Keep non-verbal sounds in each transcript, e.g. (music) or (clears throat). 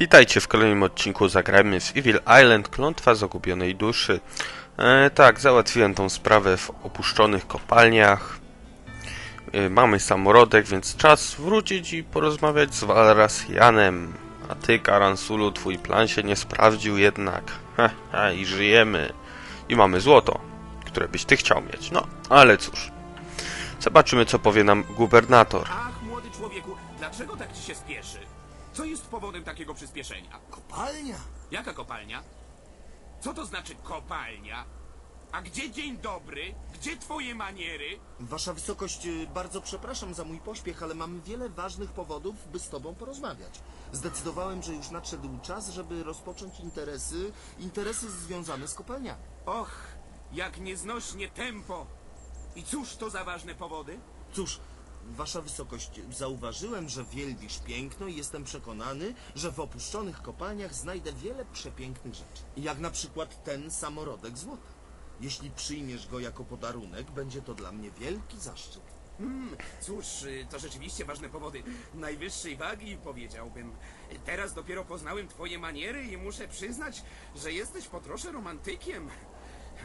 Witajcie w kolejnym odcinku Zagrajmy w Evil Island Klątwa Zagubionej Duszy. E, tak, załatwiłem tą sprawę w opuszczonych kopalniach. E, mamy samorodek, więc czas wrócić i porozmawiać z Valrasianem. A ty, Karansulu, twój plan się nie sprawdził jednak. Ha, ha, i żyjemy. I mamy złoto, które byś ty chciał mieć. No, ale cóż. Zobaczymy, co powie nam gubernator. Ach, młody człowieku, dlaczego tak ci się spieszy? Co jest powodem takiego przyspieszenia? Kopalnia? Jaka kopalnia? Co to znaczy kopalnia? A gdzie dzień dobry? Gdzie twoje maniery? Wasza wysokość, y, bardzo przepraszam za mój pośpiech, ale mam wiele ważnych powodów, by z tobą porozmawiać. Zdecydowałem, że już nadszedł czas, żeby rozpocząć interesy, interesy związane z kopalniami. Och, jak nieznośnie tempo! I cóż to za ważne powody? Cóż, wasza wysokość, zauważyłem, że wielbisz piękno i jestem przekonany, że w opuszczonych kopalniach znajdę wiele przepięknych rzeczy. Jak na przykład ten samorodek złota. Jeśli przyjmiesz go jako podarunek, będzie to dla mnie wielki zaszczyt. Hmm, cóż, to rzeczywiście ważne powody. Najwyższej wagi, powiedziałbym. Teraz dopiero poznałem twoje maniery i muszę przyznać, że jesteś po trosze romantykiem.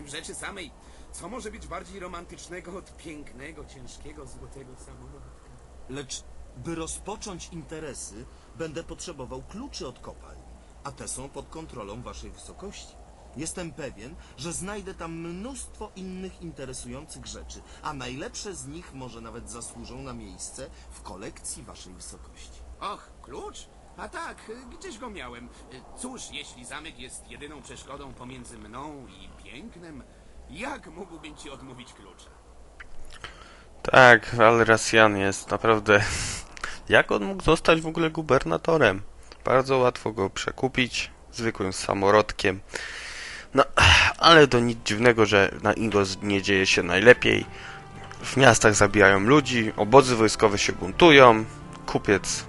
W rzeczy samej, co może być bardziej romantycznego od pięknego, ciężkiego, złotego samorodka? Lecz by rozpocząć interesy, będę potrzebował kluczy od kopalni, a te są pod kontrolą waszej wysokości. Jestem pewien, że znajdę tam mnóstwo innych interesujących rzeczy, a najlepsze z nich może nawet zasłużą na miejsce w kolekcji waszej wysokości. Och, klucz? A tak, gdzieś go miałem. Cóż, jeśli zamek jest jedyną przeszkodą pomiędzy mną i pięknem, jak mógłbym ci odmówić klucza? Tak, Valrasian jest naprawdę... (laughs) Jak on mógł zostać w ogóle gubernatorem? Bardzo łatwo go przekupić zwykłym samorodkiem. No, (clears throat) ale to nic dziwnego, że na Ingos nie dzieje się najlepiej. W miastach zabijają ludzi, obozy wojskowe się buntują, kupiec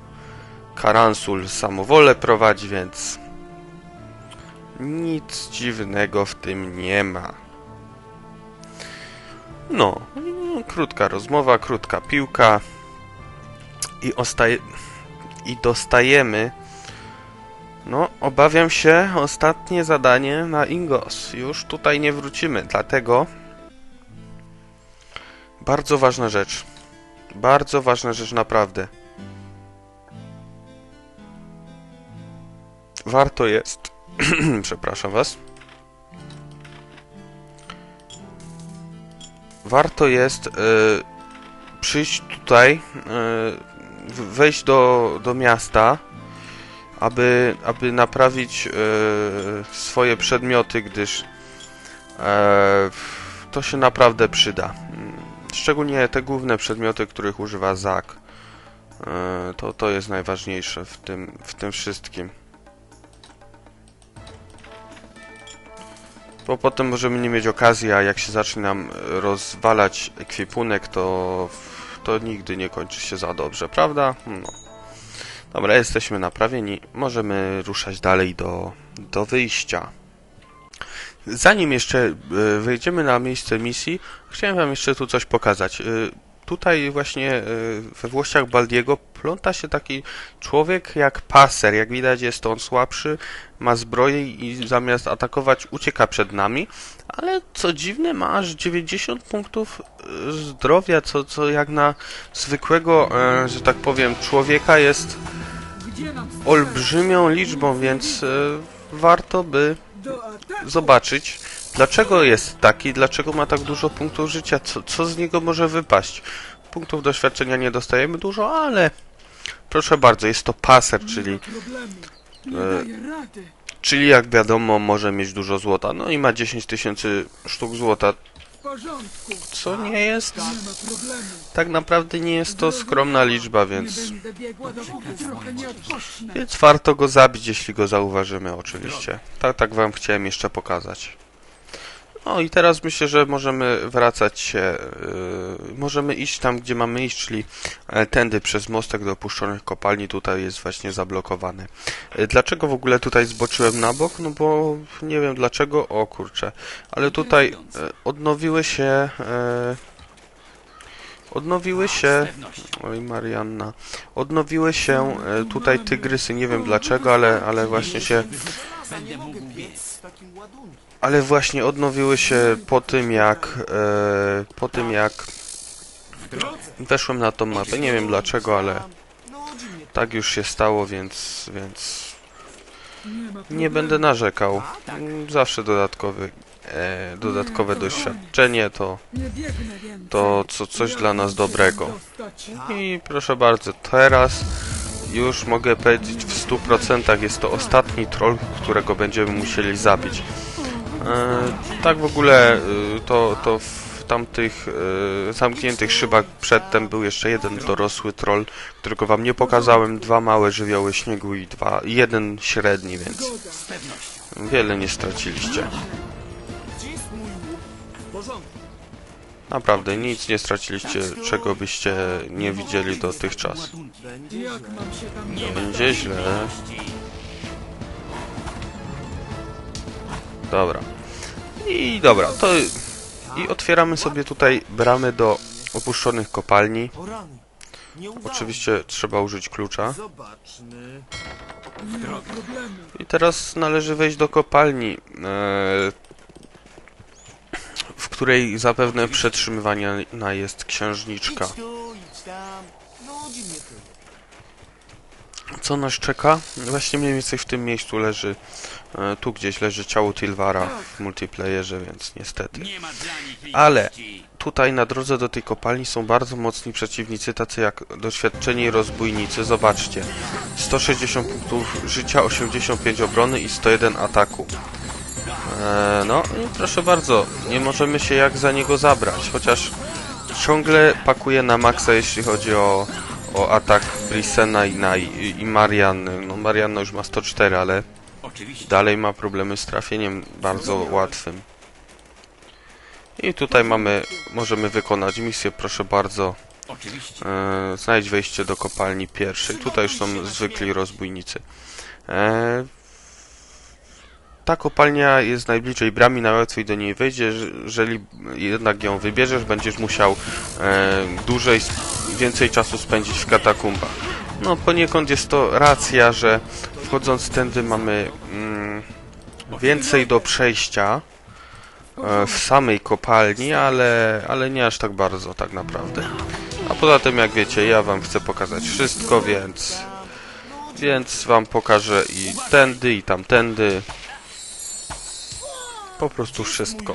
Karansul samowolę prowadzi, więc nic dziwnego w tym nie ma. No, krótka rozmowa, krótka piłka i, i dostajemy no, obawiam się, ostatnie zadanie na Ingos. Już tutaj nie wrócimy, dlatego bardzo ważna rzecz. Bardzo ważna rzecz, naprawdę. Warto jest, (clears throat) przepraszam was, warto jest y, przyjść tutaj, w- wejść do, do miasta, aby, aby naprawić e, swoje przedmioty, gdyż e, to się naprawdę przyda. Szczególnie te główne przedmioty, których używa Zak. E, to, to jest najważniejsze w tym, w tym wszystkim. Bo potem możemy nie mieć okazji, a jak się zacznie nam rozwalać ekwipunek, to, to nigdy nie kończy się za dobrze, prawda? No. Dobra, jesteśmy naprawieni. Możemy ruszać dalej do, do wyjścia. Zanim jeszcze e, wejdziemy na miejsce misji, chciałem wam jeszcze tu coś pokazać. Tutaj właśnie e, we włościach Baldiego pląta się taki człowiek jak paser. Jak widać jest on słabszy, ma zbroję i zamiast atakować ucieka przed nami. Ale co dziwne ma aż 90 punktów e, zdrowia, co, co jak na zwykłego, e, że tak powiem, człowieka jest olbrzymią liczbą, więc warto by zobaczyć, dlaczego jest taki, dlaczego ma tak dużo punktów życia, co, co z niego może wypaść. Punktów doświadczenia nie dostajemy dużo, ale proszę bardzo, jest to paser, czyli, E, czyli jak wiadomo może mieć dużo złota. No i ma 10 tysięcy sztuk złota, co nie jest, tak naprawdę nie jest to skromna liczba, więc... Więc warto go zabić, jeśli go zauważymy, oczywiście. Tak, tak wam chciałem jeszcze pokazać. No i teraz myślę, że możemy wracać się, yy, możemy iść tam, gdzie mamy iść, czyli e, tędy przez mostek do opuszczonych kopalni, tutaj jest właśnie zablokowany. E, Dlaczego w ogóle tutaj zboczyłem na bok? No bo nie wiem dlaczego, o kurczę, ale tutaj e, odnowiły się, Odnowiły się... Oj, Marianna. Odnowiły się tutaj tygrysy, nie wiem dlaczego, ale, ale właśnie się... Ale właśnie odnowiły się po tym jak... E, po tym jak... Weszłem na tą mapę, nie wiem dlaczego, ale tak już się stało, więc... więc... Nie będę narzekał. Zawsze dodatkowy, e, dodatkowe doświadczenie to, to co, coś dla nas dobrego. I proszę bardzo, teraz już mogę powiedzieć w 100% jest to ostatni troll, którego będziemy musieli zabić. E, tak w ogóle e, to, to w tamtych e, zamkniętych szybach przedtem był jeszcze jeden dorosły troll, którego wam nie pokazałem, dwa małe żywioły śniegu i dwa, jeden średni, więc wiele nie straciliście. Naprawdę nic nie straciliście, czego byście nie widzieli dotychczas. Dostać? Będzie źle. Dobra. I dobra, to i otwieramy sobie tutaj bramy do opuszczonych kopalni. Oczywiście trzeba użyć klucza. I teraz należy wejść do kopalni, e, w której zapewne przetrzymywana jest księżniczka. Idź tu, idź tam. Nudzi mnie to. Co nas czeka? Właśnie mniej więcej w tym miejscu leży, e, tu gdzieś leży ciało Tilvara w multiplayerze, więc niestety. Ale tutaj na drodze do tej kopalni są bardzo mocni przeciwnicy, tacy jak doświadczeni rozbójnicy. Zobaczcie, 160 punktów życia, 85 obrony i 101 ataku. E, no i proszę bardzo, nie możemy się jak za niego zabrać, chociaż ciągle pakuje na maksa, jeśli chodzi o, o atak Brisena i, na, i. No Marianna już ma 104, ale Oczywiście. dalej ma problemy z trafieniem bardzo łatwym. I tutaj mamy, możemy wykonać misję, proszę bardzo. Oczywiście. E, znajdź wejście do kopalni pierwszej. Tutaj już są zwykli rozbójnicy. E, ta kopalnia jest najbliżej bramy, najłatwiej do niej. Jeż- Jeżeli jednak ją wybierzesz, będziesz musiał e, dłużej, więcej czasu spędzić w katakumbach. No poniekąd jest to racja, że wchodząc tędy mamy mm, więcej do przejścia e, w samej kopalni, ale, ale nie aż tak bardzo tak naprawdę. A poza tym, jak wiecie, ja wam chcę pokazać wszystko, więc więc wam pokażę i tędy, i tamtędy. Po prostu wszystko.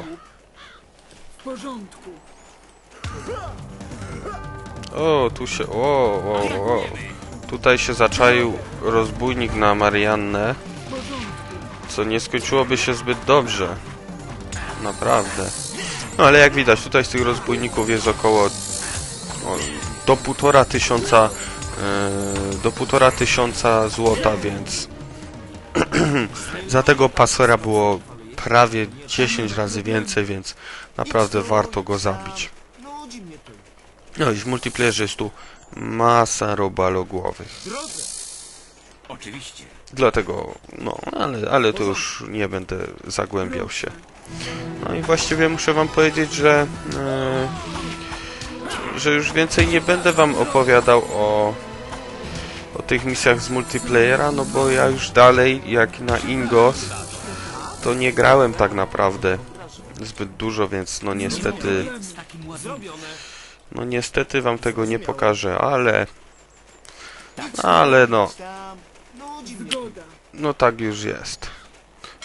W porządku. O, tu się... O, o, o. Tutaj się zaczaił rozbójnik na Mariannę, co nie skończyłoby się zbyt dobrze. Naprawdę. No ale jak widać, tutaj z tych rozbójników jest około o, do półtora tysiąca e, do półtora tysiąca złota, więc (clears throat) za tego pasora było prawie 10 razy więcej, więc naprawdę warto go zabić. No i w multiplayerze jest tu masa robalogłowych. Oczywiście. Dlatego, no, ale, ale to już nie będę zagłębiał się. No i właściwie muszę wam powiedzieć, że, e, że już więcej nie będę wam opowiadał o, o tych misjach z multiplayera, no bo ja już dalej, jak na Ingos, to nie grałem tak naprawdę zbyt dużo, więc no niestety, no niestety wam tego nie pokażę, ale, ale no. No tak już jest.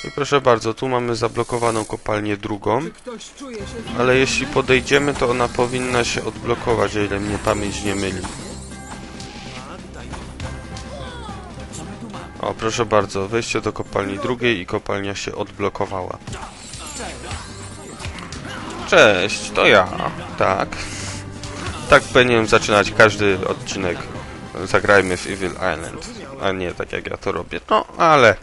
I proszę bardzo, tu mamy zablokowaną kopalnię drugą, ale jeśli podejdziemy, to ona powinna się odblokować, o ile mnie pamięć nie myli. O, proszę bardzo, wejście do kopalni drugiej i kopalnia się odblokowała. Cześć, to ja. Tak. Tak powinienem zaczynać każdy odcinek. Zagrajmy w Evil Island. A nie tak jak ja to robię. No, ale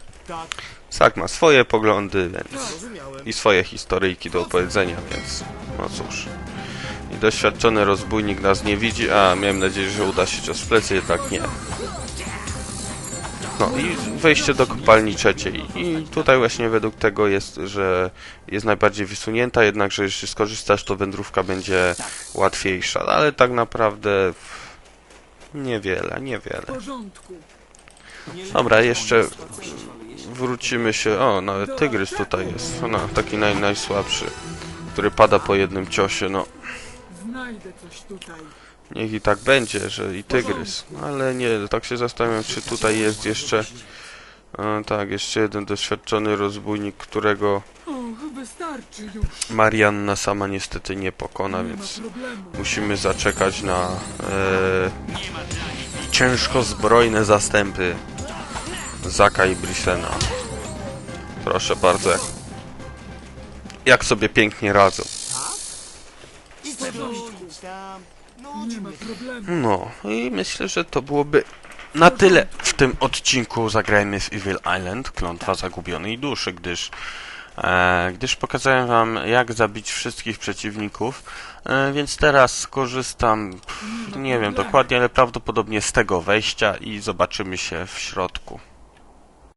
Sak ma swoje poglądy, więc i swoje historyjki do opowiedzenia, więc no cóż. I doświadczony rozbójnik nas nie widzi, a miałem nadzieję, że uda się cios w plecy, jednak nie. No i wejście do kopalni trzeciej. I tutaj właśnie według tego jest, że jest najbardziej wysunięta, jednakże jeśli skorzystasz, to wędrówka będzie łatwiejsza. Ale tak naprawdę niewiele, niewiele. Dobra, jeszcze wrócimy się. O, nawet tygrys tutaj jest. No, taki naj, najsłabszy, który pada po jednym ciosie. No, Znajdę coś tutaj. Niech i tak będzie, że i tygrys. Ale nie, tak się zastanawiam, czy tutaj jest jeszcze. A, tak, jeszcze jeden doświadczony rozbójnik, którego. Marianna sama niestety nie pokona, więc musimy zaczekać na e, ciężko zbrojne zastępy Zaka i Brisena. Proszę bardzo. Jak, jak sobie pięknie radzą. I W porządku. tam. No, Nie ma problemu. No i myślę, że to byłoby na tyle w tym odcinku Zagrajmy w Evil Island, Klątwa Zagubionej Duszy, gdyż e, gdyż pokazałem wam jak zabić wszystkich przeciwników, e, więc teraz skorzystam, pff, nie wiem dokładnie, ale prawdopodobnie z tego wejścia i zobaczymy się w środku.